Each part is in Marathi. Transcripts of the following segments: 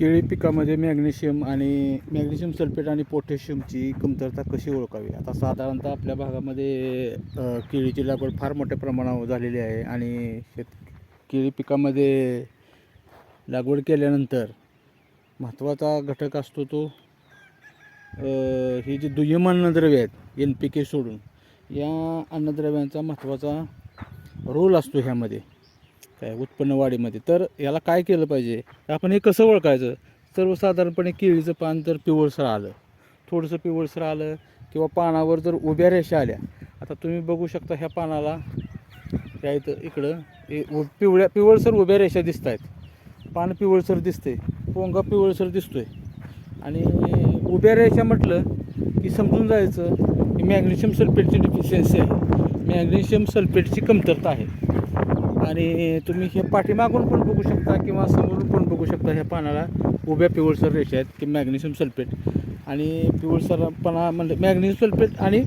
केळी पिकामध्ये मॅग्नेशियम आणि मॅग्नेशियम सल्फेट आणि पोटॅशियमची कमतरता कशी ओळखावी? आता साधारणतः आपल्या भागामध्ये केळीची लागवड फार मोठ्या प्रमाणावर झालेली आहे आणि शेत केळी पिकामध्ये लागवड केल्यानंतर महत्त्वाचा घटक असतो तो ही जी दुय्यम अन्नद्रव्य आहेत एन पी के सोडून या अन्नद्रव्यांचा महत्त्वाचा रोल असतो ह्यामध्ये. काय उत्पन्न वाढीमध्ये. तर याला काय केलं पाहिजे? आपण हे कसं ओळखायचं? सर्वसाधारणपणे केळीचं पान जर पिवळसर आलं थोडंसं पिवळसर आलं किंवा पानावर जर उभ्या रेषा आल्या आता तुम्ही बघू शकता ह्या पानाला त्या इथं इकडं हे उ- पिवळ्या पिवळसर उभ्या रेषा दिसत आहेत पान पिवळसर दिसते पोंगा पिवळसर दिसतोय. आणि उभ्या रेषा म्हटलं की समजून जायचं की मॅग्नेशियम सल्फेटची डिफिशियन्सी आहे. मॅग्नेशियम सल्फेटची कमतरता आहे. आणि तुम्ही हे पाठीमागून पण बघू शकता किंवा समोरून पण बघू शकता ह्या पानाला उभ्या पिवळसर रेषा आहेत की मॅग्नेशियम सल्फेट आणि पिवळसरपणा म्हणजे मॅग्नेशियम सल्फेट आणि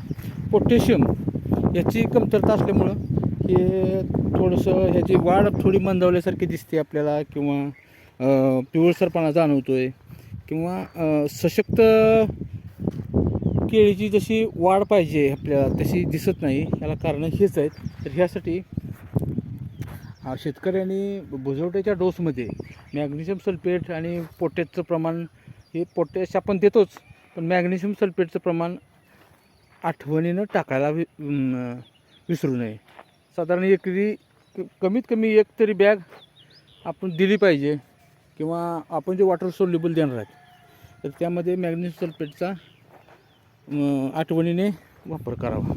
पोटॅशियम याची कमतरता असल्यामुळं हे थोडंसं ह्याची वाढ थोडी मंदावल्यासारखी दिसते आपल्याला किंवा पिवळसरपणा जाणवतो आहे किंवा सशक्त केळीची जशी वाढ पाहिजे आपल्याला तशी दिसत नाही याला कारणं हेच आहेत. तर ह्यासाठी शेतकऱ्यांनी भुजवट्याच्या डोसमध्ये मॅग्नेशियम सल्फेट आणि पोटॅशचं प्रमाण हे पोटॅश आपण देतोच पण मॅग्नेशियम सल्फेटचं प्रमाण आठवणीनं टाकायला वि विसरू नये. साधारण एकरी क- कमीत कमी एक तरी बॅग आपण दिली पाहिजे किंवा आपण जे वॉटर सोल्युबल देणार आहेत तर त्यामध्ये मॅग्नेशियम सल्फेटचा आठवणीने वापर करावा.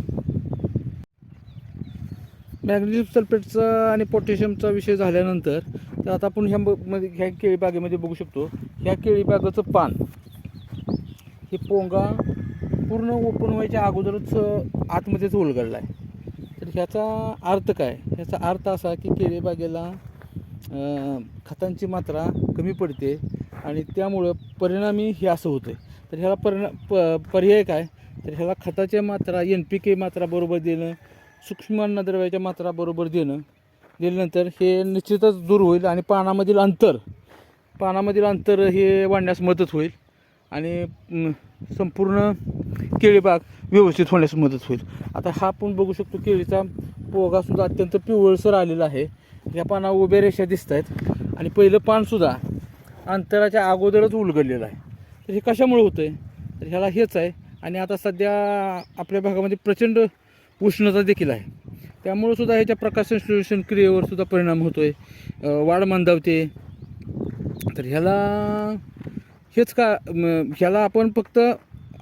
मॅग्नेशियम सल्फेटचा आणि पोटॅशियमचा विषय झाल्यानंतर तर आता आपण ह्या ब- मध्ये ह्या केळीबागेमध्ये बघू शकतो. ह्या केळीबागाचं पान हे पोंगा पूर्ण ओपन व्हायच्या अगोदरच आतमध्येच उलगडला आहे तर ह्याचा अर्थ काय? ह्याचा अर्थ असा की केळीबागेला खतांची मात्रा कमी पडते आणि त्यामुळं परिणामी हे असं होतं आहे तर ह्याला परिणा प पर्याय काय? तर ह्याला खताच्या मात्रा एन पी के मात्रा बरोबर देणं सूक्ष्म अन्नद्रव्याच्या मात्रा बरोबर देणं दिल्यानंतर हे निश्चितच दूर होईल आणि पानामधील अंतर पानामधील अंतर हे वाढण्यास मदत होईल आणि संपूर्ण केळीबाग व्यवस्थित होण्यास मदत होईल. आता हा आपण बघू शकतो केळीचा पोगासुद्धा अत्यंत पिवळसर आलेला आहे. या पाना उभ्या रेषा दिसत आहेत आणि पहिलं पानसुद्धा अंतराच्या अगोदरच उलगडलेलं आहे. तर हे कशामुळे होतं आहे तर ह्याला हेच आहे आणि आता सध्या आपल्या भागामध्ये प्रचंड उष्णता देखील आहे. त्यामुळं सुद्धा ह्याच्या प्रकाश संश्लेषण क्रियेवर सुद्धा परिणाम होतो आहे वाढ मंदावते तर ह्याला हेच का ह्याला आपण फक्त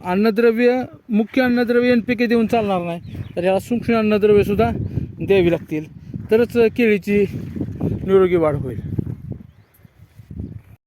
अन्नद्रव्य मुख्य अन्नद्रव्य एन पी के देऊन चालणार नाही. तर ह्याला सूक्ष्म अन्नद्रव्यसुद्धा द्यावी लागतील. तरच केळीची निरोगी वाढ होईल.